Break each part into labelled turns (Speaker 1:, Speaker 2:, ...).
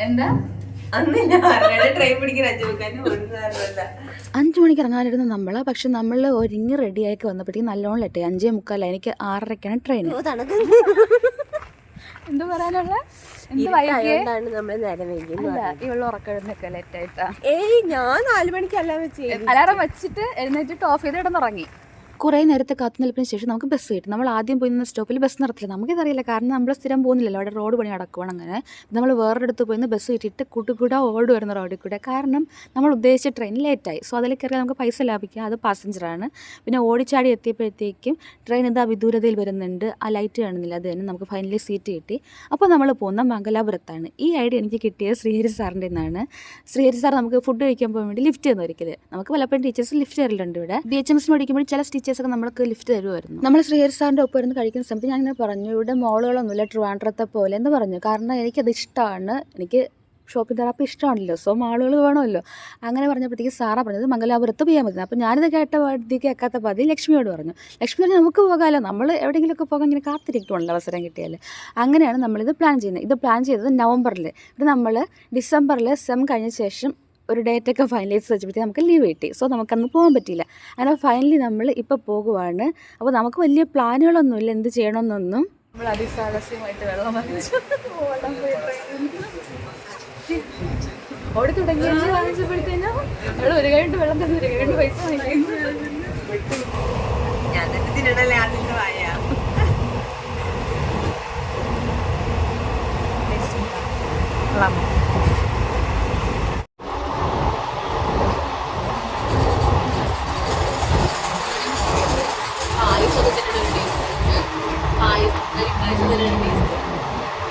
Speaker 1: എന്താ?
Speaker 2: അന്ന് ഞാൻ ട്രെയിൻ പിടിക്കാൻ അഞ്ചു
Speaker 1: മണിക്ക് ഇറങ്ങാനിരുന്ന നമ്മൾ പക്ഷെ നമ്മൾ ഒരുങ്ങി റെഡിയാക്കി വന്നപ്പോഴത്തേക്ക് നല്ലോണം ലെറ്റ് അഞ്ചേ മുക്കാല എനിക്ക് ആറരക്കാണ് ട്രെയിൻ എന്ത് പറയാനുള്ള?
Speaker 2: ഏയ് ഞാൻ നാലു മണിക്കല്ല വെച്ച്.
Speaker 1: അലാറം വെച്ചിട്ട് എഴുന്നേറ്റിട്ട് ഓഫ് ചെയ്ത് കിടന്നുറങ്ങി. കുറേ നേരത്തെ കാത്തുനിൽപ്പിന് ശേഷം നമുക്ക് ബസ് കിട്ടും. നമ്മൾ ആദ്യം പോയി നിന്ന സ്റ്റോപ്പിൽ ബസ് നിർത്തില്ല. നമുക്കിതറിയില്ല. കാരണം നമ്മൾ സ്ഥിരം പോകുന്നില്ലല്ലോ. അവിടെ റോഡ് പണി നടക്കുവാണ് അങ്ങനെ. നമ്മൾ വേറൊരിടത്ത് പോയി നിന്ന് ബസ് കിട്ടിയിട്ട് കൂട്ടുകൂടെ ഓടി വരുന്ന റോഡിൽ കൂടെ. കാരണം നമ്മൾ ഉദ്ദേശിച്ച ട്രെയിൻ ലേറ്റായി സോ അതിൽ കയറി നമുക്ക് പൈസ ലാഭിക്കാം. അത് പാസഞ്ചറാണ് പിന്നെ ഓടിച്ചാടി എത്തിയപ്പോഴത്തേക്കും ട്രെയിൻ ഇതാ വിദൂരതയിൽ വരുന്നുണ്ട്. ആ ലൈറ്റ് കാണുന്നില്ല. അത് തന്നെ നമുക്ക് ഫൈനലി സീറ്റ് കിട്ടി. അപ്പോൾ നമ്മൾ പോകുന്ന മംഗലാപുരത്താണ്. ഈ ഐഡിയ എനിക്ക് കിട്ടിയത് ശ്രീഹരി സാറിന്റെ നിന്നാണ്. ശ്രീഹരി സാർ നമുക്ക് ഫുഡ് കഴിക്കാൻ പോകാൻ വേണ്ടി ലിഫ്റ്റ് തന്നു ഒരിക്കൽ നമുക്ക് പലപ്പോഴും ടീച്ചേഴ്സ് ലിഫ്റ്റ് തരലുണ്ട് ഇവിടെ. ബി എച്ച് എം എസ് പഠിക്കുമ്പോൾ ചില ടീച്ചേഴ്സൊക്കെ നമ്മൾക്ക് ലിഫ്റ്റ് തരുമായിരുന്നു നമ്മൾ ശ്രീഹരി സാറിന്റെ ഒപ്പം ഇരുന്ന് കഴിക്കുന്ന സമയത്ത് ഞാൻ ഇങ്ങനെ പറഞ്ഞു ഇവിടെ മോളുകളൊന്നുമില്ല ട്രിവാൻഡ്രത്തെ പോലെ എന്ന് പറഞ്ഞു. കാരണം എനിക്കത് ഇഷ്ടമാണ് എനിക്ക് ഷോപ്പിംഗ് തെറാപ്പി ഇഷ്ടമാണല്ലോ സോ മാളുകൾ വേണമല്ലോ. അങ്ങനെ പറഞ്ഞപ്പോഴത്തേക്ക് സാറാ പറഞ്ഞത് മംഗലാപുരത്ത് പോയാൽ മതി. അപ്പോൾ ഞാനിത് കേട്ട വഴിക്ക് കേൾക്കാത്ത പതി ലക്ഷ്മിയോട് പറഞ്ഞു. ലക്ഷ്മി പറഞ്ഞു നമുക്ക് പോകാമല്ലോ നമ്മൾ എവിടെയെങ്കിലുമൊക്കെ പോകാൻ ഇങ്ങനെ കാത്തിരിക്കുമല്ലോ അവസരം കിട്ടിയാൽ അങ്ങനെയാണ് നമ്മളിത് പ്ലാൻ ചെയ്യുന്നത്. ഇത് പ്ലാൻ ചെയ്തത് നവംബറിൽ ഇത് നമ്മൾ ഡിസംബറിൽ സെം കഴിഞ്ഞ ശേഷം ഒരു ഡേറ്റ് ഒക്കെ ഫൈനലൈസ് വെച്ചപ്പോഴത്തേക്ക് നമുക്ക് ലീവ് കിട്ടി. സോ നമുക്കന്ന് പോകാൻ പറ്റിയില്ല. അങ്ങനെ ഫൈനലി നമ്മൾ ഇപ്പോൾ പോകുവാണ്. അപ്പോൾ നമുക്ക് വലിയ പ്ലാനുകളൊന്നുമില്ല. എന്ത് ചെയ്യണമെന്നൊന്നും. നമ്മൾ അതിസാഹസ്യമായിട്ട് വെള്ളം ഓടി തുടങ്ങി. വാങ്ങിച്ചപ്പോഴത്തേനും നമ്മൾ ഒരു കഴിഞ്ഞിട്ട് വെള്ളം തന്നെ ഒരു കഴിഞ്ഞിട്ട് പൈസ വാങ്ങിക്കുന്നു
Speaker 2: ഞാൻ തന്നെ തിന്നണല്ലേ ആദ്യത്തെ ശർക്കര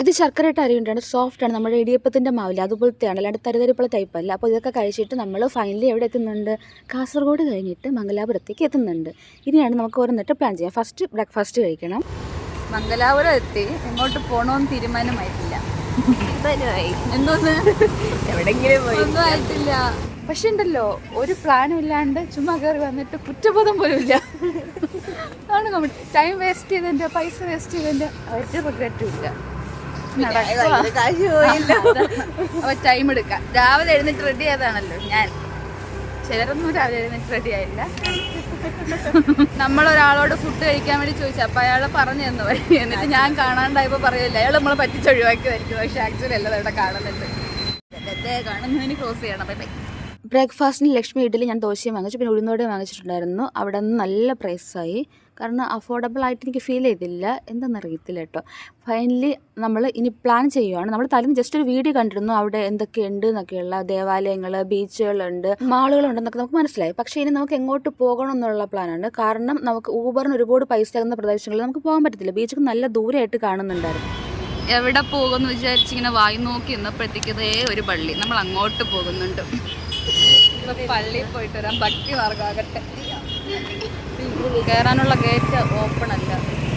Speaker 1: ഇത് ശർക്കരയിട്ട് അരിയുണ്ടാണ് സോഫ്റ്റ് ആണ്. നമ്മുടെ ഇടിയപ്പത്തിന്റെ മാവില്ല? അതുപോലത്തെയാണ്. അല്ലാണ്ട് തരിതരിപ്പുള്ള അല്ല. അപ്പോൾ ഇതൊക്കെ കഴിച്ചിട്ട് നമ്മൾ ഫൈനലി എവിടെ എത്തുന്നുണ്ട്? കാസർഗോഡ് കഴിഞ്ഞിട്ട് മംഗലാപുരത്തേക്ക് എത്തുന്നുണ്ട്. ഇനിയാണ് നമുക്ക് ഓരോന്നിട്ട് പ്ലാൻ ചെയ്യാം. ഫസ്റ്റ് ബ്രേക്ക്ഫാസ്റ്റ് കഴിക്കണം. മംഗലാപുരം എത്തി. എങ്ങോട്ട് പോകണമെന്ന് തീരുമാനമായിട്ടില്ല. എന്തോന്ന്?
Speaker 2: എവിടെങ്കിലും പോയി.
Speaker 1: ഒന്നും ആയിട്ടില്ല. പക്ഷെ ഉണ്ടല്ലോ ഒരു പ്ലാനും ഇല്ലാണ്ട് ചുമ്മാ കയറി വന്നിട്ട് കുറ്റബോധം പോലും ഇല്ല ആണ് നമ്മൾ ടൈം വേസ്റ്റ് ചെയ്തതിന്റെ പൈസ വേസ്റ്റ് ചെയ്തതിന്റെ ഒരു റിഗ്രറ്റും ഇല്ല. അപ്പൊ ടൈം എടുക്കാം. രാവിലെ എഴുന്നേറ്റ് റെഡി ആയതാണല്ലോ ഞാൻ. ചിലരൊന്നും രാവിലെ എഴുന്നേറ്റ് റെഡി ആയില്ല. നമ്മൾ ഒരാളോട് ഫുഡ് കഴിക്കാൻ വേണ്ടി ചോദിച്ചു. അപ്പൊ അയാൾ പറഞ്ഞു തന്നു. എന്നിട്ട് ഞാൻ കാണാണ്ടായപ്പോ പറയില്ല അയാൾ നമ്മളെ പറ്റിച്ചൊഴിവാക്കിയതായിരിക്കും പക്ഷെ ആക്ച്വലി അല്ലത് അവിടെ കാണുന്നുണ്ട്. കാണുന്നതിന് ക്ലോസ് ചെയ്യണം. ബൈ ബൈ ബ്രേക്ക്ഫാസ്റ്റിന് ലക്ഷ്മി ഇഡ്ഡലി ഞാൻ ദോശയും വാങ്ങിച്ചു. പിന്നെ ഉഴുന്നോടെ വാങ്ങിച്ചിട്ടുണ്ടായിരുന്നു. അവിടെ നിന്ന് നല്ല പ്രൈസായി. കാരണം അഫോർഡബിൾ ആയിട്ട് എനിക്ക് ഫീൽ ചെയ്തില്ല. എന്താണെന്നറിയത്തില്ല കേട്ടോ. ഫൈനലി നമ്മൾ ഇനി പ്ലാൻ ചെയ്യുവാണ്. നമ്മൾ തലേന്ന് ജസ്റ്റ് ഒരു വീഡിയോ കണ്ടിരുന്നു. അവിടെ എന്തൊക്കെയുണ്ട് എന്നൊക്കെയുള്ള ദേവാലയങ്ങൾ ബീച്ചുകളുണ്ട് മാളുകളുണ്ടെന്നൊക്കെ നമുക്ക് മനസ്സിലായി. പക്ഷേ ഇനി നമുക്ക് എങ്ങോട്ട് പോകണം എന്നുള്ള പ്ലാനാണ് കാരണം നമുക്ക് ഊബറിന് ഒരുപാട് പൈസ ആകുന്ന പ്രദേശങ്ങളിൽ നമുക്ക് പോകാൻ പറ്റത്തില്ല. ബീച്ചൊക്കെ നല്ല ദൂരമായിട്ട് കാണുന്നുണ്ടായിരുന്നു. എവിടെ പോകുമെന്ന് വിചാരിച്ചിങ്ങനെ വായി നോക്കി നിന്നപ്പോഴത്തേക്കതേ ഒരു പള്ളി. നമ്മൾ അങ്ങോട്ട് പോകുന്നുണ്ട്. പള്ളിയിൽ പോയിട്ട് വരാം. ഭക്തി മാർഗമാകട്ടെ കയറാനുള്ള ഗേറ്റ് ഓപ്പൺ അല്ല.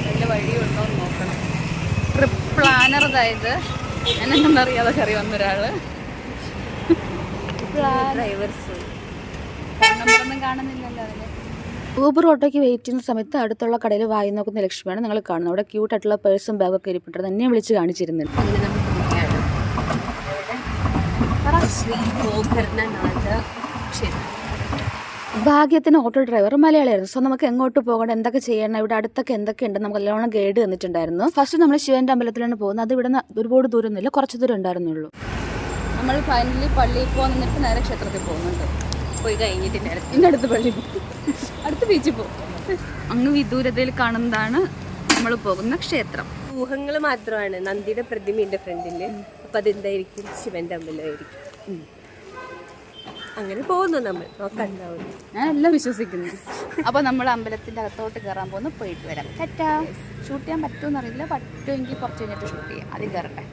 Speaker 1: വലിയ വഴിയുണ്ടോ എന്ന് നോക്കണം. ട്രിപ്പ് പ്ലാനർ അതായത് എന്നെന്നറിയാതെ കയറി വന്നൊരാൾ.
Speaker 2: ഡ്രൈവേഴ്സ്
Speaker 1: നമ്പറൊന്നും കാണുന്നില്ലല്ലോ ഊബർ ഓട്ടോയ്ക്ക് വെയിറ്റ് ചെയ്യുന്ന സമയത്ത് അടുത്തുള്ള കടയിൽ വായി നോക്കുന്ന ലക്ഷ്മിയാണ് നിങ്ങൾ കാണുന്നത്. അവിടെ ക്യൂട്ട് ആയിട്ടുള്ള പേഴ്സും ബാഗൊക്കെ ഇരിപ്പിട്ടത് എന്നെ വിളിച്ച് കാണിച്ചിരുന്നുണ്ട്
Speaker 2: നമുക്ക് ശ്രീ ഗോകർണനാഥ
Speaker 1: ഭാഗ്യത്തിന് ഓട്ടോ ഡ്രൈവർ മലയാളിയായിരുന്നു. സോ നമുക്ക് എങ്ങോട്ട് പോകണം എന്തൊക്കെ ചെയ്യണം ഇവിടെ അടുത്തൊക്കെ എന്തൊക്കെ ഉണ്ട് നമുക്ക് നല്ലോണം ഗൈഡ് തന്നിട്ടുണ്ടായിരുന്നു. ഫസ്റ്റ് നമ്മൾ ശിവന്റെ അമ്പലത്തിലാണ് പോകുന്നത്. അത് ഇവിടെ നിന്ന് ഒരുപാട് ദൂരമൊന്നുമില്ല കുറച്ച് ദൂരം ഉണ്ടായിരുന്നുള്ളൂ. നമ്മൾ ഫൈനലി പള്ളിയിൽ പോകാൻ നിന്നിട്ട് നേരെ ക്ഷേത്രത്തിൽ പോകുന്നുണ്ട്.
Speaker 2: പോയി കഴിഞ്ഞിട്ട് അടുത്ത്
Speaker 1: ഇന്ന അടുത്ത് പള്ളി പോകും അടുത്ത് ബീച്ചിൽ പോകും അങ്ങ് വിദൂരതയിൽ കാണുന്നതാണ് നമ്മൾ പോകുന്ന ക്ഷേത്രം.
Speaker 2: ഊഹങ്ങൾ മാത്രമാണ്. നന്ദിയുടെ പ്രതിമയുടെ ഫ്രണ്ടിൽ. അപ്പൊ അതെന്തായിരിക്കും ശിവന്റെ അമ്പലമായിരിക്കും. അങ്ങനെ പോകുന്നു നമ്മൾ.
Speaker 1: ഞാൻ എല്ലാം വിശ്വസിക്കുന്നു. അപ്പൊ നമ്മൾ അമ്പലത്തിന്റെ അകത്തോട്ട് കയറാൻ പോകുന്നു. പോയിട്ട് വരാം. ഷൂട്ട് ചെയ്യാൻ പറ്റുമെന്നറിയില്ല പറ്റുമെങ്കിൽ കുറച്ച് കഴിഞ്ഞിട്ട് ഷൂട്ട് ചെയ്യാം. അതിൽ കയറട്ടെ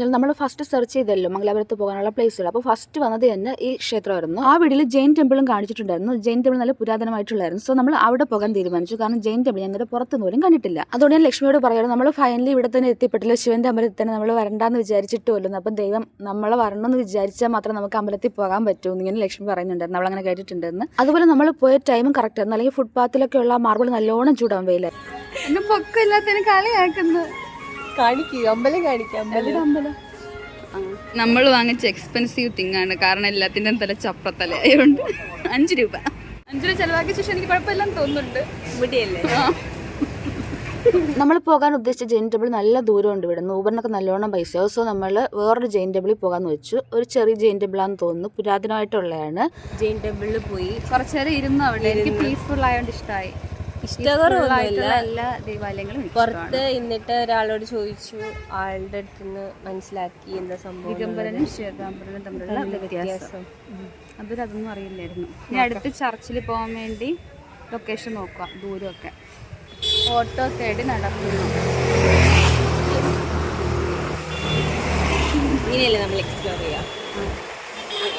Speaker 1: പറഞ്ഞാൽ നമ്മൾ ഫസ്റ്റ് സെർച്ച് ചെയ്തല്ലോ മംഗലാപുരത്ത് പോകാനുള്ള പ്ലേസുകൾ അപ്പോൾ ഫസ്റ്റ് വന്നത് തന്നെ ഈ ക്ഷേത്രമായിരുന്നു. ആ വീട്ടിൽ ജെയിൻ ടെമ്പിളും കാണിച്ചിട്ടുണ്ടായിരുന്നു. ജെയിൻ ടെമ്പിൾ നല്ല പുരാതനമായിട്ടുള്ളായിരുന്നു സോ നമ്മൾ അവിടെ പോകാൻ തീരുമാനിച്ചു. കാരണം ജെയിൻ ടെമ്പിൾ ഞാൻ പുറത്ത് പോലും കണ്ടിട്ടില്ല. അതുകൊണ്ട് ഞാൻ ലക്ഷ്മിയോട് പറയുന്നത് നമ്മൾ ഫൈനലി ഇവിടെ തന്നെ എത്തിപ്പെട്ടില്ല. ശിവന്റെ അമ്പലത്തിൽ തന്നെ നമ്മൾ വരണ്ടാന്ന് വിചാരിച്ചിട്ട് പോലും അപ്പം ദൈവം നമ്മളെ വരണമെന്ന് വിചാരിച്ചാൽ മാത്രം നമുക്ക് അമ്പലത്തിൽ പോകാൻ പറ്റൂ എന്നിങ്ങനെ ലക്ഷ്മി പറയുന്നുണ്ടായിരുന്നു. നമ്മൾ അങ്ങനെ കേട്ടിട്ടുണ്ടെന്ന് അതുപോലെ നമ്മൾ പോയ ടൈമും കറക്റ്റ് ആയിരുന്നു. അല്ലെങ്കിൽ ഫുട്പാത്തിലൊക്കെ ഉള്ള മാർബിൾ നല്ലോണം ചൂടാൻ വെയിലായി പൊക്കമില്ലാത്തതിന് കളിയാക്കുന്നു.
Speaker 2: കാണിക്കുക അമ്പലം കാണിക്കാം അമ്പലം.
Speaker 1: അമ്പലം?
Speaker 3: നമ്മൾ വാങ്ങിച്ച എക്സ്പെൻസീവ് തിങ് ആണ്. കാരണം എല്ലാത്തിന്റെയും തല ചപ്രത്തല. ആയതുകൊണ്ട് അഞ്ച് രൂപ. അഞ്ച് രൂപ ചെലവാക്കിയ ശേഷം എനിക്ക് കുഴപ്പമില്ലെന്ന് തോന്നുന്നുണ്ട്.
Speaker 2: മുടിയല്ലേ
Speaker 1: നമ്മൾ പോകാൻ ഉദ്ദേശിച്ച ജെയിൻ ടേബിൾ നല്ല ദൂരമുണ്ട് ഇവിടെ. നിന്ന് ഊബറിനൊക്കെ നല്ലോണം പൈസയാവും സോ നമ്മൾ വേറൊരു ജെയിൻ ടേബിളിൽ പോകാമെന്ന് വെച്ചു. ഒരു ചെറിയ ജെയിൻ ടെമ്പിളാന്ന് തോന്നുന്നു. പുരാതനമായിട്ടുള്ളതാണ്.
Speaker 2: ജെയിൻ ടേബിളിൽ പോയി.
Speaker 3: കുറച്ചു നേരം ഇരുന്നു അവിടെ. എനിക്ക് പീസ്ഫുൾ ആയതുകൊണ്ട് ഇഷ്ടമായി
Speaker 2: ഇഷ്ടകരമൊന്നുമില്ല
Speaker 3: എല്ലാ ദേവാലയങ്ങളും
Speaker 2: പുറത്ത് എന്നിട്ട് ഒരാളോട് ചോദിച്ചു ആളുടെ അടുത്ത് നിന്ന് മനസ്സിലാക്കി എന്താ സംഭവം
Speaker 3: ദിഗംബരനും ശ്വേതാംബരനും തമ്മിലുള്ള വ്യത്യാസം. അതൊരു അതൊന്നും അറിയില്ലായിരുന്നു. ഇനി അടുത്ത് ചർച്ചിൽ പോകാൻ വേണ്ടി ലൊക്കേഷൻ നോക്കാം ദൂരമൊക്കെ. ഓട്ടോ തേടി നടക്കുന്നു.
Speaker 2: ഇനിയല്ലേ നമ്മൾ എക്സ്പ്ലോർ ചെയ്യാം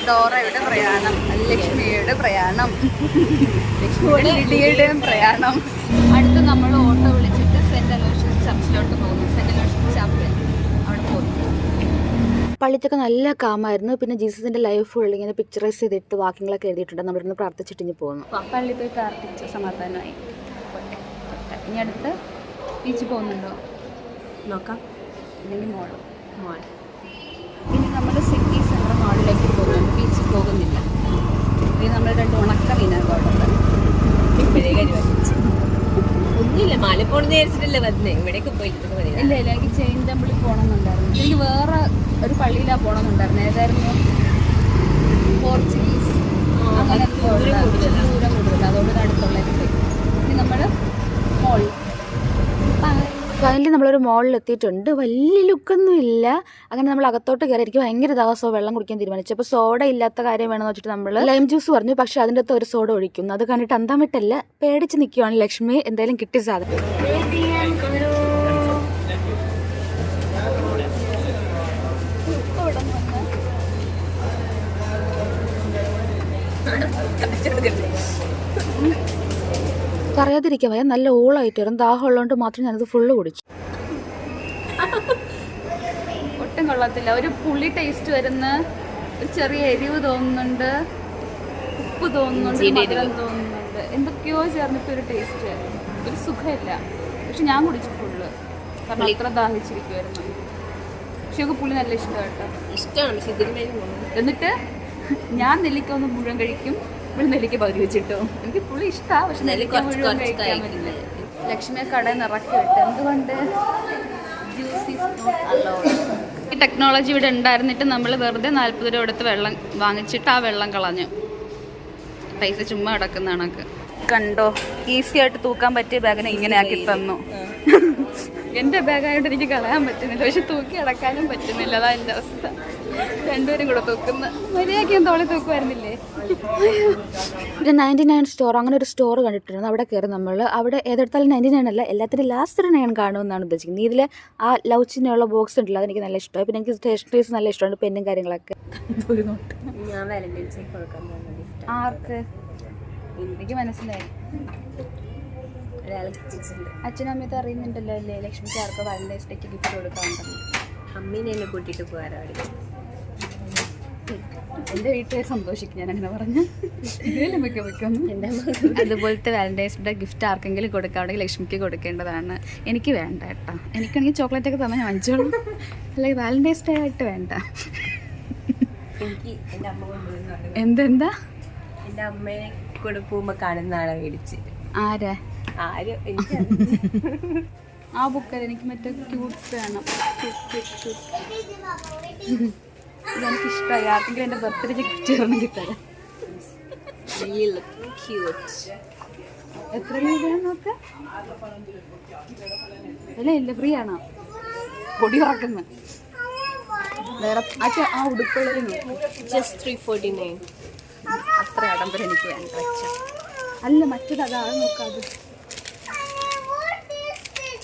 Speaker 3: ഡോറയുടെ പ്രയാണം ലക്ഷ്മിയുടെ പ്രയാണം ലക്ഷ്മിയുടെ ലിഡിയുടെയും പ്രയാണം. അടുത്ത് നമ്മൾ ഓട്ടോ വിളിച്ചിട്ട് സെന്റ് അലോഷ്യസ് ചർച്ചിലോട്ട് പോകുന്നു. സെന്റ് അലോഷ്യസ് ചാപ്പൽ അവിടെ പോകുന്നു
Speaker 1: പള്ളിത്തൊക്കെ നല്ല കാമായിരുന്നു. പിന്നെ ജീസസിന്റെ ലൈഫ് ഫുൾ ഇങ്ങനെ പിക്ചറൈസ് ചെയ്തിട്ട് വാക്യങ്ങളൊക്കെ എഴുതിയിട്ടുണ്ട്. നമ്മളിരുന്ന് പ്രാർത്ഥിച്ചിട്ട് ഇനി പോകുന്നു.
Speaker 3: പള്ളി പോയി പ്രാർത്ഥിച്ച് സമാധാനമായി. ഇനി അടുത്ത് ബീച്ചിൽ പോകുന്നുണ്ടോ?
Speaker 2: നോക്കാം.
Speaker 3: അല്ലെങ്കിൽ മോളോ?
Speaker 2: മോൾ
Speaker 3: ഇനി നമ്മൾ സിറ്റി സെൻട്രൽ മാളിലേക്ക് പോകുന്നുണ്ട് ബീച്ചിൽ പോകുന്നില്ല ഇനി നമ്മൾ രണ്ട് ഉണക്ക മീനാകോട്ടെ
Speaker 2: ഇപ്പോഴേ കരുവാക്കിച്ചു ഒന്നുമില്ല മലപ്പുറം വന്നേ. ഇവിടേക്ക് പോയിട്ട്
Speaker 3: ഇല്ല ഇല്ല എനിക്ക് ചെയിൻ ടെമ്പിളിൽ പോകണമെന്നുണ്ടായിരുന്നു എനിക്ക് വേറെ ഒരു പള്ളിയിലാണ് പോകണമെന്നുണ്ടായിരുന്നു ഏതായിരുന്നു? പോർച്ചുഗീസ്. അങ്ങനെ ദൂരം കൂടുതൽ അതുകൊണ്ട് അടുത്തുള്ള നമ്മൾ മോൾ
Speaker 1: ഫൈനലി നമ്മളൊരു മോളിൽ എത്തിയിട്ടുണ്ട്. വലിയ ലുക്കൊന്നും ഇല്ല. അങ്ങനെ നമ്മൾ അകത്തോട്ട് കയറി എനിക്ക് ഭയങ്കര ദാസോ വെള്ളം കുടിക്കാൻ തീരുമാനിച്ചു. അപ്പോൾ സോഡ ഇല്ലാത്ത കാര്യം വേണമെന്ന് വെച്ചിട്ട് നമ്മൾ ലൈം ജ്യൂസ് പറഞ്ഞു. പക്ഷെ അതിന്റെ അകത്ത് ഒരു സോഡ ഒഴിക്കുന്നു. അത് കണ്ടിട്ട് അന്താമിട്ടല്ല പേടിച്ച് നിൽക്കുവാണ് ലക്ഷ്മി. എന്തായാലും കിട്ടി സാധനം. പറയാതിരിക്കാൻ വയ്യ. നല്ല ഓളായിട്ട് വരും. ദാഹം ഉള്ളതുകൊണ്ട് മാത്രം ഞാനത് ഫുള്ള് കുടിച്ചു.
Speaker 3: ഒട്ടും കൊള്ളത്തില്ല. ഒരു പുളി ടേസ്റ്റ് വരുന്ന ഒരു ചെറിയ എരിവ് തോന്നുന്നുണ്ട് ഉപ്പ് തോന്നുന്നുണ്ട് മധുരം തോന്നുന്നുണ്ട്. എന്തൊക്കെയോ ചേർന്നിട്ട് ഒരു ടേസ്റ്റ് ഒരു സുഖമില്ല. പക്ഷെ ഞാൻ കുടിച്ചു ഫുള്ള് കാരണം ഇത്ര ദാഹിച്ചിരിക്കുമായിരുന്നു പക്ഷെ ഒക്കെ പുളി നല്ല കേട്ടോ.
Speaker 2: ഇഷ്ടമാണ്. പോകുന്നു
Speaker 3: എന്നിട്ട് ഞാൻ നെല്ലിക്ക ഒന്ന് മുഴുവൻ കഴിക്കും. ഇവിടെ നെല്ലിക്ക പകുതി വെച്ചിട്ടോ. എനിക്ക് പുളി ഇഷ്ടമാണ് പക്ഷെ നെല്ലിക്ക മുഴുവൻ കഴിക്കാൻ. പറ്റില്ല. ലക്ഷ്മിയെ കടയിൽ നിറക്കി വിട്ടു. എന്തുകൊണ്ട്? ജ്യൂസ് ഈ ടെക്നോളജി ഇവിടെ ഉണ്ടായിരുന്നിട്ട് നമ്മൾ വെറുതെ നാൽപ്പത് രൂപ എടുത്ത് വെള്ളം വാങ്ങിച്ചിട്ട് ആ വെള്ളം കളഞ്ഞു. പൈസ ചുമ്മാ കിടക്കുന്ന കണക്ക്. കണ്ടോ? ഈസി ആയിട്ട് തൂക്കാൻ പറ്റിയ ബാഗിനെ ഇങ്ങനെ ആക്കി തന്നു. എന്റെ ബാഗായിട്ട് എനിക്ക് കളയാൻ പറ്റുന്നില്ല. പക്ഷെ തൂക്കി അടക്കാനും പറ്റുന്നില്ല. അതാ എന്റെ അവസ്ഥ. രണ്ടുപേരും കൂടെ തൂക്കുന്ന മര്യാദയ്ക്ക് ഞാൻ തോളി തൂക്കുമായിരുന്നില്ലേ?
Speaker 1: ഒരു നയന്റി നയൻ സ്റ്റോർ അങ്ങനെ ഒരു സ്റ്റോർ കണ്ടിട്ടുണ്ട് അവിടെ കയറി നമ്മൾ അവിടെ ഏതെടുത്താലും നയന്റി നയൻ അല്ല എല്ലാത്തിനും ലാസ്റ്റ് ഒരു നയൻ കാണുമെന്നാണ് ഉദ്ദേശിക്കുന്നത്. ഇതിൽ ആ ലവ് ചിഹ്നമുള്ള ബോക്സ് ഉണ്ടല്ലോ അതെനിക്ക് നല്ല ഇഷ്ടമായി. പിന്നെ എനിക്ക് സ്റ്റേഷനറീസ് നല്ല ഇഷ്ടമാണ് പെന്നും കാര്യങ്ങളൊക്കെ.
Speaker 2: ഞാൻ വാലന്റൈൻസ് കൊടുക്കാൻ
Speaker 3: ആർക്ക്? എനിക്ക് മനസ്സിലായി. അച്ഛനും അമ്മയത്തെ അറിയുന്നുണ്ടല്ലോ അല്ലേ? ലക്ഷ്മിക്ക് ആർക്ക് വാലന്റൈൻസ് ഡേക്ക് ഗിഫ്റ്റ് കൊടുക്കാറുണ്ടല്ലോ
Speaker 2: അമ്മീനെ എന്നെ കൂട്ടിയിട്ട് പോകാറാണ്
Speaker 3: എന്റെ വീട്ടുകാർ സന്തോഷിക്കും ഞാൻ അങ്ങനെ പറഞ്ഞു അതുപോലത്തെ വാലന്റൈൻസ് ഡേ ഗിഫ്റ്റ് ആർക്കെങ്കിലും കൊടുക്കാണെങ്കിൽ ലക്ഷ്മിക്ക് കൊടുക്കേണ്ടതാണ്. എനിക്ക് വേണ്ട കേട്ടോ. എനിക്കാണെങ്കിൽ ചോക്ലേറ്റ് ഒക്കെ തന്നെ വാങ്ങിച്ചോളൂ. അല്ലെങ്കിൽ വാലന്റൈൻസ് ഡേ ആയിട്ട് വേണ്ട. എന്തെന്താ?
Speaker 2: എന്റെ അമ്മയെ കൂടെ പോകുമ്പോൾ കാണുന്ന മേടിച്ച്.
Speaker 3: ആരാ? ആ ബുക്കല്ല എനിക്ക് മറ്റേ ക്യൂട്ട് വേണം. ക്യൂട്ട് ക്യൂട്ട് ഇഷ്ടമായി ആർക്കെങ്കിലും എന്റെ ബർത്ത്ഡേ ഗിഫ്റ്റ് തരാം.
Speaker 2: ക്യൂട്ട്
Speaker 3: എത്ര രൂപയാണ് നോക്ക്? അല്ലേ ഇല്ല ഫ്രീ ആണോ? പൊടി ഉറക്കുന്ന. വേറെ ആ ഉടുപ്പുകളിൽ നോക്ക്.
Speaker 2: ജസ്റ്റ് ത്രീ ഫോർട്ടി നയൻ
Speaker 3: അത്ര ആഡംബരം എനിക്ക് വേണ്ട അല്ല മറ്റേത് അതാണ് നോക്കാതെ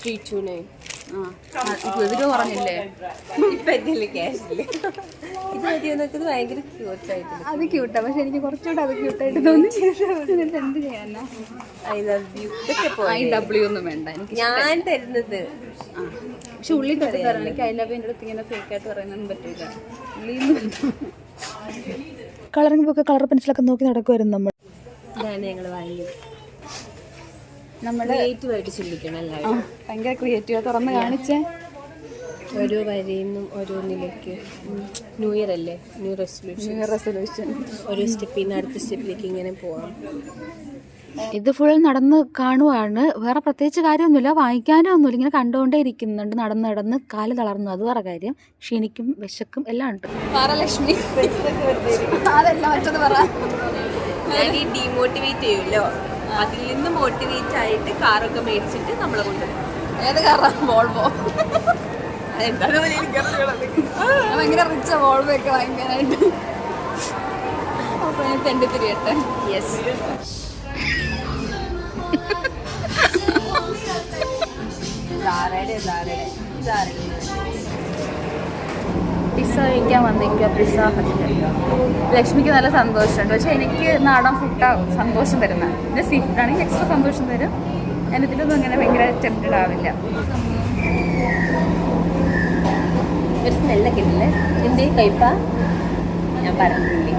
Speaker 2: ത്രീ ടു നയൻ ഇത് മതി നോക്കുന്നത് ഭയങ്കര ക്യൂട്ട് ആയിട്ട്
Speaker 3: അത് ക്യൂട്ടാ പക്ഷെ എനിക്ക് കുറച്ചുകൂടെ അത് ക്യൂട്ടായിട്ട് തോന്നി എന്നിട്ട് എന്ത് ചെയ്യാനാ?
Speaker 2: ഐ ലവ് യു ഇതൊക്കെ പോ
Speaker 3: ഐ ഡബ്ല്യു ഒന്നും വേണ്ട. എനിക്ക്
Speaker 2: ഞാൻ തരുന്നത്.
Speaker 3: പക്ഷെ ഉള്ളി തരാം. എനിക്ക് ഐ ലവ് എന്റെ അടുത്ത് ഇങ്ങനെ ഫേക്കായിട്ട് പറയാനൊന്നും പറ്റില്ല ഉള്ളിന്ന്
Speaker 1: കളറിംഗ് ബുക്ക് കളർ പെൻസിലൊക്കെ നോക്കി നടക്കുമായിരുന്നു നമ്മൾ.
Speaker 2: ഇതാണ് ഞങ്ങൾ വാങ്ങിയത്.
Speaker 3: നമ്മൾ
Speaker 2: ക്രിയേറ്റീവ് ആയിട്ട് ചിന്തിക്കണം എല്ലാവരും.
Speaker 3: ഭയങ്കര ക്രിയേറ്റീവ്. തുറന്ന് കാണിച്ചേ.
Speaker 2: ഓരോ വരയിന്നും ഓരോന്നിലേക്ക് ന്യൂ ഇയർ അല്ലേ? New resolution
Speaker 3: new year resolution
Speaker 2: ഓരോ സ്റ്റെപ്പിൽ നിന്ന് അടുത്ത സ്റ്റെപ്പിലേക്ക് ഇങ്ങനെ പോവാം.
Speaker 1: ഇത് ഫുൾ നടന്ന് കാണുവാണ്. വേറെ പ്രത്യേകിച്ച് കാര്യമൊന്നുമില്ല. വാങ്ങിക്കാനോ ഒന്നുമില്ല ഇങ്ങനെ കണ്ടുകൊണ്ടേ ഇരിക്കുന്നുണ്ട്. നടന്ന് നടന്ന് കാൽ തളർന്നു. അത് വേറെ കാര്യം. ക്ഷീണിക്കും വിശക്കും എല്ലാം ഉണ്ട്.
Speaker 3: പാറലക്ഷ്മി. അതല്ല മറ്റത് പറ.
Speaker 2: ഡീമോട്ടിവേറ്റ് ചെയ്യുമല്ലോ അതിൽ നിന്ന് മോട്ടിവേറ്റ് ആയിട്ട് കാറൊക്കെ മേടിച്ചിട്ട് നമ്മളെ കൊണ്ടുവരും.
Speaker 3: ഏത് കാറാണ് വോൾവോ ഞാൻ ഭയങ്കര റിച്ച വോൾവോ ഒക്കെ വാങ്ങിക്കാനായിട്ട്. അപ്പൊ ഞാൻ തെണ്ടി തിരിയട്ടെ
Speaker 2: യെസ് ധാരയുടെ ധാരയുടെ ധാരയുടെ
Speaker 3: കഴിക്കാൻ വന്നിരിക്കുക പിസ്സ ലക്ഷ്മിക്ക് നല്ല സന്തോഷമുണ്ട്. പക്ഷെ എനിക്ക് നാടൻ ഫുഡാണ് സന്തോഷം തരുന്നത്. ഇത് സീ ഫുഡാണെങ്കിൽ എക്സ്ട്രാ സന്തോഷം തരും. ഞാൻ ഇതിലൊന്നും അങ്ങനെ ഭയങ്കര ടെംപ്റ്റഡ് ആവില്ല.
Speaker 2: ഒരു സ്മെല്ലൊക്കെ ഇല്ലേ? എന്തേ? കയ്പ ഞാൻ പറഞ്ഞില്ലേ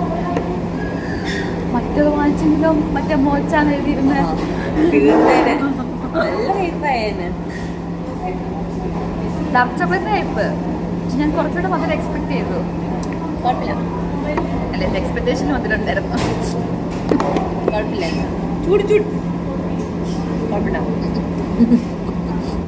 Speaker 3: മറ്റത് വാങ്ങിച്ചെങ്കിലും മറ്റേ മോച്ചാന്ന് എഴുതിയിരുന്നത്
Speaker 2: നല്ല
Speaker 3: പക്ഷെ ഞാൻ കുറച്ചുകൂടെ മധുരം എക്സ്പെക്ട് ചെയ്തു.
Speaker 2: കുഴപ്പമില്ല.
Speaker 3: അല്ല എന്റെ എക്സ്പെക്ടേഷൻ വന്നിട്ടുണ്ടായിരുന്നു.
Speaker 2: കുഴപ്പമില്ല. ചൂട് ചൂട്. കുഴപ്പമില്ല.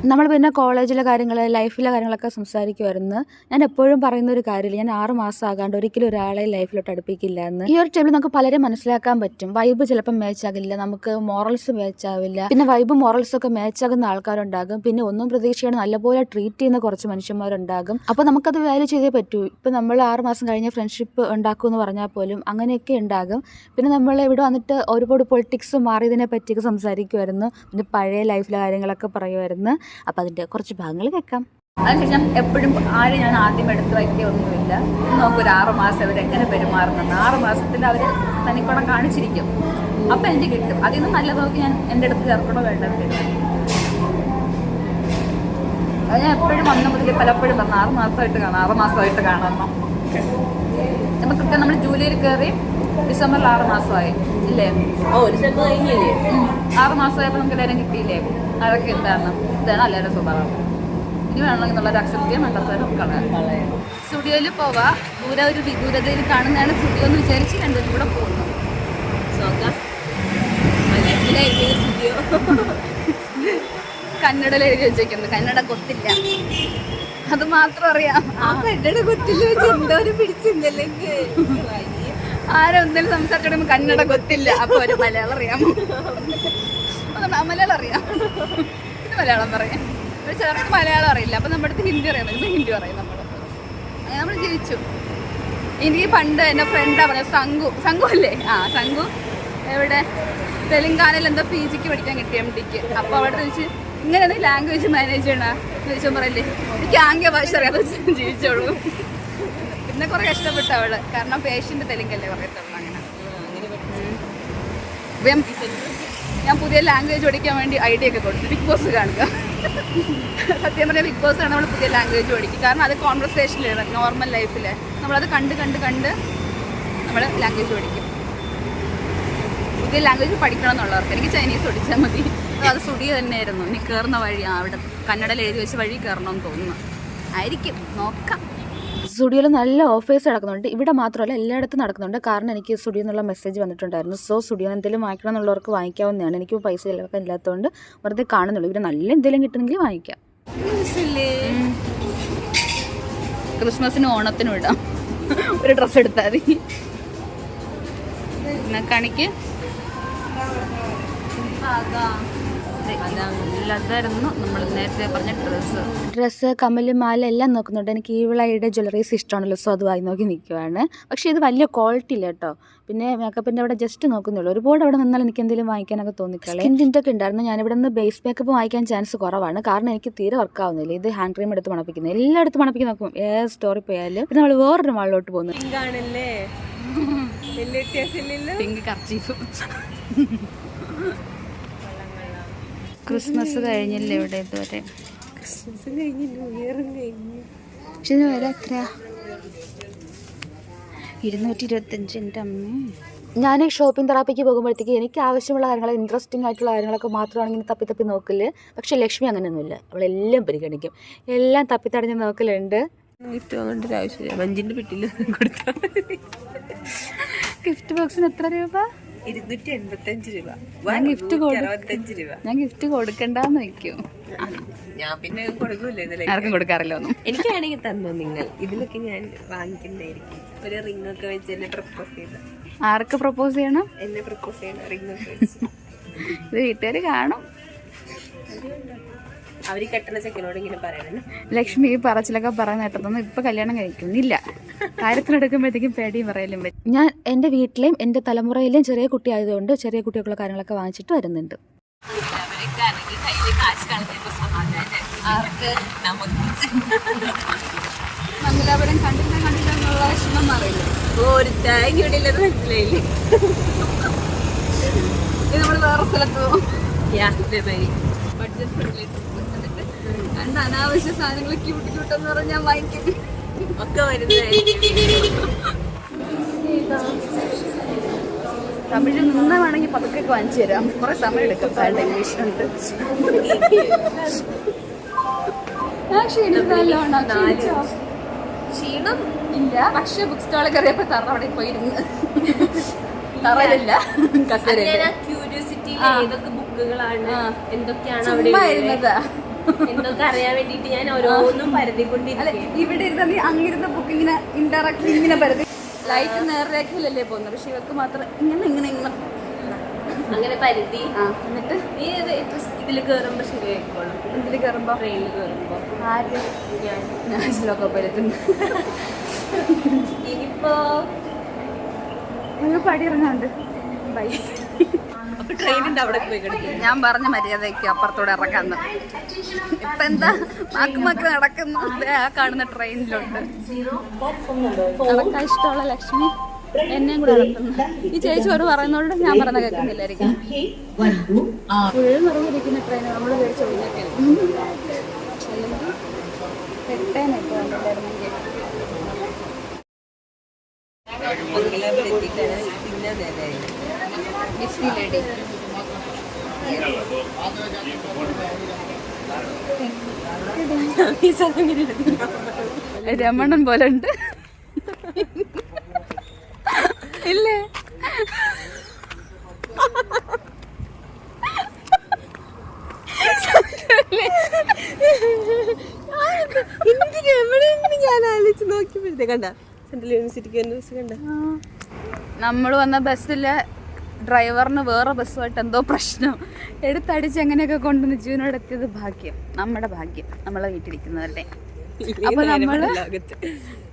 Speaker 1: നമ്മൾ പിന്നെ കോളേജിലെ കാര്യങ്ങൾ ലൈഫിലെ കാര്യങ്ങളൊക്കെ സംസാരിക്കുമായിരുന്നു ഞാൻ എപ്പോഴും പറയുന്ന ഒരു കാര്യമില്ല. ഞാൻ ആറ് മാസം ആകാണ്ട് ഒരിക്കലും ഒരാളെ ലൈഫിലോട്ട് അടുപ്പിക്കില്ല എന്ന്. ഈ ഒരു ടൈമിൽ നമുക്ക് പലരെ മനസ്സിലാക്കാൻ പറ്റും. വൈബ് ചിലപ്പോൾ മാച്ച് ആകില്ല. നമുക്ക് മോറൽസ് മാച്ച് ആവില്ല. പിന്നെ വൈബ് മോറൽസ് ഒക്കെ മാച്ച് ആകുന്ന ആൾക്കാരുണ്ടാകും. പിന്നെ ഒന്നും പ്രതീക്ഷയാണ് നല്ലപോലെ ട്രീറ്റ് ചെയ്യുന്ന കുറച്ച് മനുഷ്യന്മാരുണ്ടാകും. അപ്പോൾ നമുക്കത് വാല്യൂ ചെയ്തേ പറ്റൂ. ഇപ്പോൾ നമ്മൾ ആറ് മാസം കഴിഞ്ഞ് ഫ്രണ്ട്ഷിപ്പ് ഉണ്ടാക്കും എന്ന് പറഞ്ഞാൽ പോലും അങ്ങനെയൊക്കെ ഉണ്ടാകും. പിന്നെ നമ്മൾ ഇവിടെ വന്നിട്ട് ഒരുപാട് പൊളിറ്റിക്സ് മാറിയതിനെ പറ്റിയൊക്കെ സംസാരിക്കുമായിരുന്നു പിന്നെ പഴയ ലൈഫിലെ കാര്യങ്ങളൊക്കെ പറയുമായിരുന്നു അപ്പോൾ അതിന്റെ കുറച്ച് ഭാഗങ്ങൾ കേൾക്കാം.
Speaker 3: അതിനുശേഷം എപ്പോഴും ആരും ഞാൻ ആദ്യം എടുത്ത് നമുക്ക് നമുക്കൊരു ആറ് മാസം അവർ എങ്ങനെ പെരുമാറുന്നുണ്ട് ആറ് മാസത്തിൽ അവർ തനിക്കുടം കാണിച്ചിരിക്കും. അപ്പം എനിക്ക് കിട്ടും. അതിൽ നിന്ന് നല്ല നോക്കി ഞാൻ എന്റെ അടുത്ത് ചേർക്കണോ വേണ്ട അത് ഞാൻ എപ്പോഴും വന്ന മുതൽ പലപ്പോഴും പറഞ്ഞു ആറ് മാസമായിട്ട് കാണാം ആറ് മാസമായിട്ട് കാണാമെന്നോ കൃത്യം നമ്മൾ ജൂലൈയിൽ കയറി ഡിസംബറിൽ ആറ് മാസമായി. ഇല്ലേ?
Speaker 2: ഓ ഒരു സ്റ്റെപ്പ് കഴിഞ്ഞില്ലേ?
Speaker 3: ആറ് മാസമായപ്പോൾ നമുക്ക് എല്ലാവരും കിട്ടിയില്ലേ? അതൊക്കെ എന്താണ് ഇതാണ് അല്ലേ സ്വഭാവം ഇനി വേണമെങ്കിൽ എന്നുള്ളൊരു അക്സെപ്റ്റ് ചെയ്യാൻ വേണ്ടാത്തവരും കളയാം സ്റ്റുഡിയോയിൽ പോവാ. ദൂരെ ഒരു വിദൂരതയിൽ കാണുന്നതാണ് സ്റ്റുഡിയോ എന്ന് വിചാരിച്ച് രണ്ടുപേരും കൂടെ പോകുന്നു.
Speaker 2: നോക്കാം സ്റ്റുഡിയോ.
Speaker 3: കന്നഡയിൽ എഴുതി വെച്ചേക്കുന്നു. കന്നഡ കൊത്തില്ല. അത് മാത്രം അറിയാം.
Speaker 2: ആ. കന്നഡ കൊത്തില്ല വെച്ച് എന്തോരം പിടിച്ചില്ലെങ്കിൽ
Speaker 3: ആരും എന്തെങ്കിലും സംസാരിച്ചിടുമ്പോൾ കന്നഡ കൊത്തില്ല. അപ്പൊ ഒരു മലയാളം ആ മലയാളം അറിയാം. പിന്നെ മലയാളം പറയും. ഒരു ചിലർക്ക് മലയാളം അറിയില്ല. അപ്പം നമ്മുടെ അടുത്ത് ഹിന്ദി അറിയാം ഇപ്പം ഹിന്ദി പറയും നമ്മൾ അങ്ങനെ നമ്മൾ ജീവിച്ചു. എനിക്ക് പണ്ട് എന്റെ ഫ്രണ്ടാണ് പറഞ്ഞത് സംഘു സംഘു അല്ലേ? ആ സംഘു എവിടെ? തെലുങ്കാനയിൽ എന്തോ പി ജിക്ക് പഠിക്കാൻ കിട്ടി എം ഡിക്ക് അപ്പോൾ അവിടെ ചോദിച്ച് ഇങ്ങനെയാണ് ലാംഗ്വേജ് മാനേജ് ചെയ്യണ? ചോദിച്ചാൽ പറയല്ലേ എനിക്ക് ആംഗ്യ ഭാഷ അറിയാതെ ജീവിച്ചോളൂ. പിന്നെ കുറേ കഷ്ടപ്പെട്ടു അവൾ. കാരണം പേഷ്യന്റ് തെലുങ്കല്ലേ പറയത്തുള്ളൂ അങ്ങനെ. ഞാൻ പുതിയ ലാംഗ്വേജ് പഠിക്കാൻ വേണ്ടി ഐഡിയ ഒക്കെ കൊടുത്തു. ബിഗ് ബോസ് കാണുക. സത്യം പറഞ്ഞാൽ ബിഗ് ബോസ് ആണ് നമ്മൾ പുതിയ ലാംഗ്വേജ് പഠിക്കും കാരണം അത് കോൺവെർസേഷനിലാണ് നോർമൽ ലൈഫിൽ നമ്മളത് കണ്ട് കണ്ട് കണ്ട് നമ്മൾ ലാംഗ്വേജ് പഠിക്കും. പുതിയ ലാംഗ്വേജ് പഠിക്കണം എന്നുള്ളവർക്ക്. എനിക്ക് ചൈനീസ് പഠിച്ചാൽ മതി. അത് സ്റ്റുഡിയോ തന്നെയായിരുന്നു. ഇനി കയറുന്ന വഴി അവിടെ കന്നഡയിൽ എഴുതി വെച്ച് വഴി കയറണമെന്ന് തോന്നുന്നു. ആയിരിക്കും. നോക്കാം.
Speaker 1: സ്റ്റുഡിയോയിൽ നല്ല ഓഫേഴ്സ് നടക്കുന്നുണ്ട്. ഇവിടെ മാത്രമല്ല എല്ലായിടത്തും നടക്കുന്നുണ്ട്. കാരണം എനിക്ക് സ്റ്റുഡിയോ എന്നുള്ള മെസ്സേജ് വന്നിട്ടുണ്ടായിരുന്നു. സോ സ്റ്റുഡിയോ എന്തെങ്കിലും വാങ്ങിക്കണം എന്നുള്ളവർക്ക് വാങ്ങിക്കാവുന്നതാണ്. എനിക്ക് പൈസ ചിലവൊക്കെ ഇല്ലാത്തതുകൊണ്ട് വെറുതെ കാണുന്നുള്ളൂ. ഇവിടെ നല്ല എന്തെങ്കിലും കിട്ടണമെങ്കിൽ വാങ്ങിക്കാം.
Speaker 3: ക്രിസ്മസിനും ഓണത്തിനും ഇടാം ഒരു ഡ്രസ്സ് എടുത്താൽ മതി. കണിക്ക്? കാണിക്ക് അതായിരുന്നു നമ്മൾ നേരത്തെ പറഞ്ഞ ഡ്രസ്സ്.
Speaker 1: ഡ്രസ്സ് കമ്മൽ മാല എല്ലാം നോക്കുന്നുണ്ട്. എനിക്ക് ഈവിളായിട്ട് ജ്വല്ലറീസ് ഇഷ്ടമാണല്ലോ സോ അതുമായി വാങ്ങി നോക്കി നിൽക്കുവാണ് പക്ഷേ ഇത് വലിയ ക്വാളിറ്റി ഇല്ല കേട്ടോ. പിന്നെ മേക്കപ്പിന്റെ അവിടെ ജസ്റ്റ് നോക്കുന്നുള്ളൂ. ഒരുപാട് അവിടെ നിന്നാൽ എനിക്ക് എന്തെങ്കിലും വാങ്ങിക്കാനൊക്കെ തോന്നിക്കളെ. ടിന്റ് ഒക്കെ ഉണ്ടായിരുന്നു. ഞാനിവിടെ നിന്ന് ബേസ് മേക്കപ്പ് വാങ്ങിക്കാൻ ചാൻസ് കുറവാണ്. കാരണം എനിക്ക് തീരെ വർക്ക് ആവുന്നില്ല. ഇത് ഹാൻഡ് ക്രീം എടുത്ത് മണപ്പിക്കുന്നത്. എല്ലായിടത്തും മണപ്പിക്കുന്ന നോക്കും. ഏത് സ്റ്റോറി പോയാലും. പിന്നെ നമ്മൾ വേറൊരു മാളിലോട്ട് പോകുന്നു.
Speaker 3: പിങ്ക് കർച്ചീഫ് ക്രിസ്മസ് കഴിഞ്ഞില്ല ഇവിടെ ഇതുവരെ?
Speaker 2: ക്രിസ്മസ് കഴിഞ്ഞ് ന്യൂ ഇയറും കഴിഞ്ഞു.
Speaker 1: പക്ഷെ ഇതിന് വില എത്രയാ? ഇരുന്നൂറ്റി ഇരുപത്തഞ്ച് എന്റെ അമ്മ. ഞാൻ ഷോപ്പിംഗ് തെറാപ്പിക്ക് പോകുമ്പോഴത്തേക്ക് എനിക്ക് ആവശ്യമുള്ള കാര്യങ്ങൾ ഇൻട്രസ്റ്റിംഗ് ആയിട്ടുള്ള കാര്യങ്ങളൊക്കെ മാത്രമാണ് ഇങ്ങനെ തപ്പി തപ്പി നോക്കൽ. പക്ഷേ ലക്ഷ്മി അങ്ങനെയൊന്നുമില്ല. അവളെല്ലാം പരിഗണിക്കും. എല്ലാം തപ്പി തടഞ്ഞ് നോക്കലുണ്ട്.
Speaker 2: ഗിഫ്റ്റ് വാങ്ങേണ്ട ഒരു ആവശ്യമില്ല. മഞ്ചിന്റെ പെട്ടിയിൽ കൊടുത്താൽ
Speaker 1: ഗിഫ്റ്റ് ബോക്സിന് എത്ര രൂപ?
Speaker 2: ഇരുന്നൂറ്റി എൺപത്തഞ്ച് രൂപ.
Speaker 1: ഞാൻ ഗിഫ്റ്റ്
Speaker 2: അറുപത്തഞ്ച് രൂപ.
Speaker 1: ഞാൻ ഗിഫ്റ്റ് കൊടുക്കണ്ടെന്ന് വെക്കും
Speaker 2: ഞാൻ പിന്നെ കൊടുക്കൂല ഇതിലെ
Speaker 1: ആർക്കും കൊടുക്കാറില്ല ഒന്നും.
Speaker 2: എനിക്കാണെങ്കിൽ തന്നോ നിങ്ങൾ? ഇതിലൊക്കെ ഞാൻ വാങ്ങിക്കുന്നതായിരിക്കും. ഒരു റിംഗ് ഒക്കെ വെച്ച് എന്നെ പ്രപ്പോസ് ചെയ്ത.
Speaker 1: ആർക്ക് പ്രപ്പോസ് ചെയ്യണം?
Speaker 2: എന്നെ പ്രപ്പോസ് ചെയ്യണം റിംഗ് ഒക്കെ വെച്ച്.
Speaker 1: ഇത് വീട്ടുകാർ കാണും.
Speaker 2: അവർ കെട്ടണ ചെക്കനോട് ഇങ്ങനെ പറയണേ
Speaker 1: ലക്ഷ്മി പറച്ചിലൊക്കെ പറയുന്ന കേട്ടതൊന്നും ഇപ്പൊ കല്യാണം കഴിക്കുന്നില്ല. കാര്യത്തിനെടുക്കുമ്പോഴത്തേക്കും പേടിയും പറയലും ഞാൻ എന്റെ വീട്ടിലെയും എന്റെ തലമുറയിലെയും ചെറിയ കുട്ടി ആയതുകൊണ്ട് ചെറിയ കുട്ടികൾക്കുള്ള കാര്യങ്ങളൊക്കെ വാങ്ങിച്ചിട്ട് വരുന്നുണ്ട്.
Speaker 3: ആർക്ക് മംഗലാപുരം കണ്ടില്ല കണ്ടില്ല എന്നുള്ള വിഷമം മാറിയില്ല?
Speaker 2: ഒരു ഇല്ലെന്ന് മനസ്സിലായില്ലേ?
Speaker 3: ഇത് നമ്മൾ വേറെ സ്ഥലത്ത് പോകും ബഡ്ജറ്റ് ഫ്രണ്ട്ലി രണ്ട് അനാവശ്യ സാധനങ്ങൾ ക്യൂട്ട് ക്യൂട്ട് എന്ന് പറഞ്ഞാൽ വാങ്ങിക്കും
Speaker 2: ഒക്കെ വരുന്നതായിരിക്കും.
Speaker 1: തമിഴ് നിന്ന് വേണമെങ്കിൽ പതുക്കെ വാങ്ങിച്ചു തരാം. കുറെ സമയം എടുക്കും വേണ്ട ഇംഗ്ലീഷിനുണ്ട്
Speaker 2: ക്ഷീണം
Speaker 3: ഇല്ല. പക്ഷെ ബുക്ക് സ്റ്റാളിൽ കയറിയപ്പോ തറ അവിടെ പോയിരുന്നു. തറയില്ല കസേരയില്ല
Speaker 2: ക്യൂരിയോസിറ്റി ഏതൊക്കെ ബുക്കുകളാണ് എന്തൊക്കെയാണ് അവിടെ എന്നൊക്കെ അറിയാൻ വേണ്ടിട്ട് ഞാൻ ഓരോന്നും പരതിക്കൊണ്ടിരിക്കും
Speaker 3: ഇവിടെ ഇരുന്ന അങ്ങിരുന്ന ബുക്ക് ഇങ്ങനെ ഇൻഡയറക്റ്റ് ഇങ്ങനെ പരതി ലൈറ്റ് നേർരേഖയിലല്ലേ പോകുന്നത് പക്ഷെ ഇവക്ക് മാത്രം ഇങ്ങനെ ഇങ്ങനെ ഇങ്ങനെ.
Speaker 2: അങ്ങനെ പരതി.
Speaker 3: എന്നിട്ട്
Speaker 2: നീ ഇതിൽ കയറുമ്പോ ശരിയായിക്കോളും.
Speaker 3: ഇതിൽ കയറുമ്പോ
Speaker 2: ട്രെയിനിൽ കയറുമ്പോ
Speaker 3: ആര്?
Speaker 2: ഞാൻ.
Speaker 3: നാച്ചിലൊക്കെ പരത്തുന്നു
Speaker 2: ഇനിയിപ്പോ
Speaker 3: നിങ്ങൾ പടി ഇറങ്ങാണ്ട് ബൈ
Speaker 2: ട്രെയിനിന്റെ അവിടെ പോയി കിടക്കും
Speaker 3: ഞാൻ പറഞ്ഞ മര്യാദയ്ക്ക് അപ്പുറത്തൂടെ ഇറക്കാന്ന് ഇപ്പൊ എന്താ? മാക്ക് മാക്ക് നടക്കുന്ന. ദേ ആ കാണുന്ന ട്രെയിനിലുണ്ട്. നടക്കാൻ ഇഷ്ടമുള്ള ലക്ഷ്മി എന്നെയും കൂടെ നടത്തുന്നു. ഈ ചേച്ചി ഒരു പറയുന്നോണ്ട് ഞാൻ പറഞ്ഞ കേൾക്കുന്നില്ലായിരിക്കും ഫുൾ നിറഞ്ഞിരിക്കുന്ന ട്രെയിൻ നമ്മൾ മേടിച്ച് ഒഴിഞ്ഞൊക്കെ അല്ലെങ്കിൽ പെട്ടേനൊക്കെ വന്നില്ലായിരുന്നെങ്കിൽ
Speaker 2: മംഗലാപുരം പിന്നെ നേരെ
Speaker 3: ഡിസ്നി ലേഡി രമണൻ പോലെ ഉണ്ട്. ഇല്ലേ?
Speaker 2: ഞാൻ ആലോചിച്ച് നോക്കിയപ്പോഴത്തെ കണ്ട. സെൻട്രൽ യൂണിവേഴ്സിറ്റിക്ക് കണ്ട.
Speaker 3: നമ്മൾ വന്ന ബസ്സിലെ ഡ്രൈവറിന് വേറെ ബസ്സുമായിട്ട് എന്തോ പ്രശ്നം. എടുത്തടിച്ച് എങ്ങനെയൊക്കെ കൊണ്ടുവന്ന് ജീവനോട് എത്തിയത് ഭാഗ്യം. നമ്മുടെ ഭാഗ്യം. നമ്മളെ വീട്ടിലിരിക്കുന്നവരുടെ. അപ്പൊ നമ്മൾ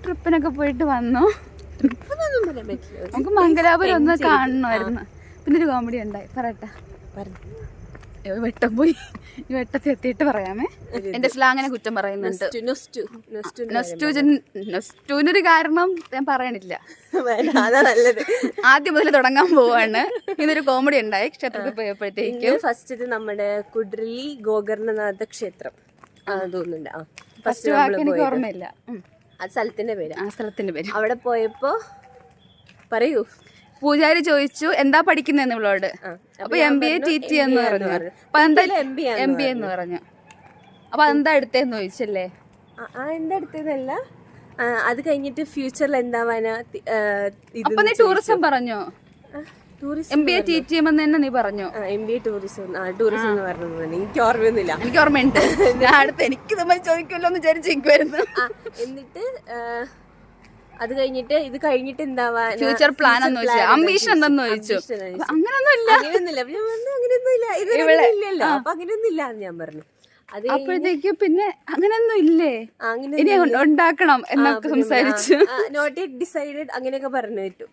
Speaker 3: ട്രിപ്പിനൊക്കെ പോയിട്ട് വന്നു. നമുക്ക് മംഗലാപുരം ഒന്ന് കാണണമായിരുന്നു. പിന്നെ ഒരു കോമഡി ഉണ്ടായി. പറയട്ടെ. വെട്ടം പോയി. വെട്ടത്തിൽ എത്തിയിട്ട് പറയാമേ. എന്റെ സ്ലാങ്ങനെ കുറ്റം പറയുന്നുണ്ട്. നൊസ്റ്റൂനൊരു കാരണം ഞാൻ പറയണില്ല. ആദ്യം മുതൽ തുടങ്ങാൻ പോവാണ്. ഇതൊരു കോമഡി ഉണ്ടായി. ക്ഷേത്രത്തിൽ പോയപ്പോഴത്തേക്കും.
Speaker 2: ഫസ്റ്റ് നമ്മുടെ കുഡ്രലി ഗോകർണനാഥ ക്ഷേത്രം. തോന്നുന്നുണ്ട്.
Speaker 3: ഫസ്റ്റ്
Speaker 2: ഫസ്റ്റ്
Speaker 3: വാക്ക് എനിക്ക് ഓർമ്മയില്ല.
Speaker 2: ആ സ്ഥലത്തിന്റെ പേര്.
Speaker 3: ആ സ്ഥലത്തിന്റെ പേര്.
Speaker 2: അവിടെ പോയപ്പോ പറയൂ.
Speaker 3: പൂജാരി ചോദിച്ചു എന്താ പഠിക്കുന്നതെന്ന് ഇവളോട്. അപ്പൊ M B A T T എന്ന് പറഞ്ഞു. അപ്പൊ എന്താ
Speaker 2: എം ബി
Speaker 3: എന്ന് പറഞ്ഞു. അപ്പൊ എന്താ എടുത്തേന്ന് ചോദിച്ചല്ലേ?
Speaker 2: എന്താ അടുത്തതല്ല ആ, അത് കഴിഞ്ഞിട്ട് ഫ്യൂച്ചറിൽ എന്താവാനാ
Speaker 3: അപ്പൊ നീ ടൂറിസം പറഞ്ഞോ? M B A T T M എന്ന് തന്നെ നീ പറഞ്ഞു?
Speaker 2: M B A tourism. Tourism എന്ന് പറഞ്ഞത് എനിക്ക് ഓർമ്മയൊന്നുമില്ല.
Speaker 3: എനിക്ക് ഓർമ്മയുണ്ട്. ഞാൻ അടുത്ത് എനിക്ക് നമ്മൾ ചോദിക്കുമല്ലോ എന്ന് വിചാരിച്ചിരിക്കുമായിരുന്നു
Speaker 2: വരുന്നു. എന്നിട്ട് അത് കഴിഞ്ഞിട്ട് ഇത് കഴിഞ്ഞിട്ട് എന്താവാ?
Speaker 3: ഫ്യൂച്ചർ പ്ലാൻ എന്ന് ചോദിച്ചു. അംബീഷൻ എന്തെന്ന് ചോദിച്ചു. അപ്പൊ അങ്ങനൊന്നും ഇല്ല
Speaker 2: അങ്ങനെയൊന്നുമില്ല. അങ്ങനെയൊന്നും ഇല്ല ഇല്ലല്ലോ. അപ്പൊ അങ്ങനെയൊന്നും ഇല്ല ഞാൻ പറഞ്ഞു.
Speaker 3: അപ്പോഴത്തേക്ക് പിന്നെ അങ്ങനെയൊന്നും ഇല്ലേ? ഇനി ഉണ്ടാക്കണം എന്നൊക്കെ സംസാരിച്ചു.
Speaker 2: നോട്ട് ഡിസൈഡഡ് അങ്ങനെയൊക്കെ പറഞ്ഞു പറ്റു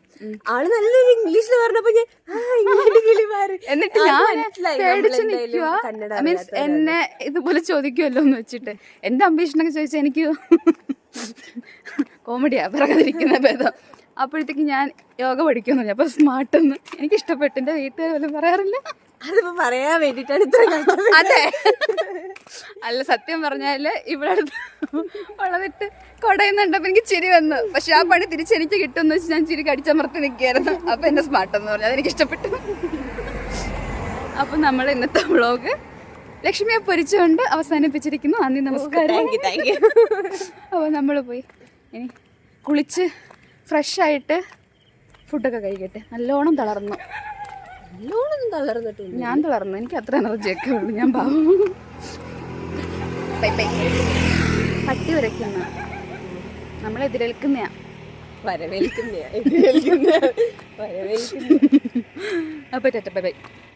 Speaker 2: ആൾ നല്ലൊരു ഇംഗ്ലീഷിൽ പറഞ്ഞപ്പോ ഞാൻ
Speaker 3: എന്നിട്ട് ഞാൻ പേടിച്ച് നിൽക്കുക മീൻസ് എന്നെ ഇതുപോലെ ചോദിക്കുമല്ലോ എന്ന് വെച്ചിട്ട്. എന്റെ അംബീഷനൊക്കെ ചോദിച്ചാൽ എനിക്ക് കോമഡിയാ പിറകതിരിക്കുന്ന ഭേദം. അപ്പോഴത്തേക്ക് ഞാൻ യോഗ പഠിക്കുമെന്ന് പറഞ്ഞു. അപ്പൊ സ്മാർട്ട് എന്ന് എനിക്ക് ഇഷ്ടപ്പെട്ടു എന്റെ വീട്ടുകാർ പോലും പറയാറില്ല?
Speaker 2: അതിപ്പോ പറയാൻ വേണ്ടിട്ടാണ് ഇത്ര
Speaker 3: അതെ. അല്ല സത്യം പറഞ്ഞാൽ ഇവിടെ വളർന്നിട്ട് കൊടയുന്നുണ്ടപ്പോ എനിക്ക് ചിരി വന്നു. പക്ഷെ ആ പണി തിരിച്ച് എനിക്ക് കിട്ടുമെന്ന് വെച്ച് ഞാൻ ചിരി കടിച്ചമർത്തി നിൽക്കുകയായിരുന്നു. അപ്പൊ എന്റെ സ്മാർട്ട് എന്ന് പറഞ്ഞു. അതെനിക്ക് ഇഷ്ടപ്പെട്ടു അപ്പൊ നമ്മൾ ഇന്നത്തെ വ്ളോഗ് ലക്ഷ്മിയെ പൊരിച്ചുകൊണ്ട് അവസാനിപ്പിച്ചിരിക്കുന്നു. നന്ദി നമസ്കാരം. അപ്പോൾ നമ്മൾ പോയി. ഇനി കുളിച്ച് ഫ്രഷ് ആയിട്ട് ഫുഡൊക്കെ കഴിക്കട്ടെ. നല്ലോണം തളർന്നു.
Speaker 2: നല്ലോണം തളർന്നിട്ടുണ്ട്.
Speaker 3: ഞാൻ തളർന്നു. എനിക്ക് അത്ര എനർജി ഒക്കെ ഉള്ളു. ഞാൻ പാവം. പട്ടി വരയ്ക്കുന്ന നമ്മളെ എതിരേൽക്കുന്നയാ.
Speaker 2: വരവേൽക്കുന്ന വരവേൽക്കുന്ന
Speaker 3: അപ്പോൾ ബൈ ബൈ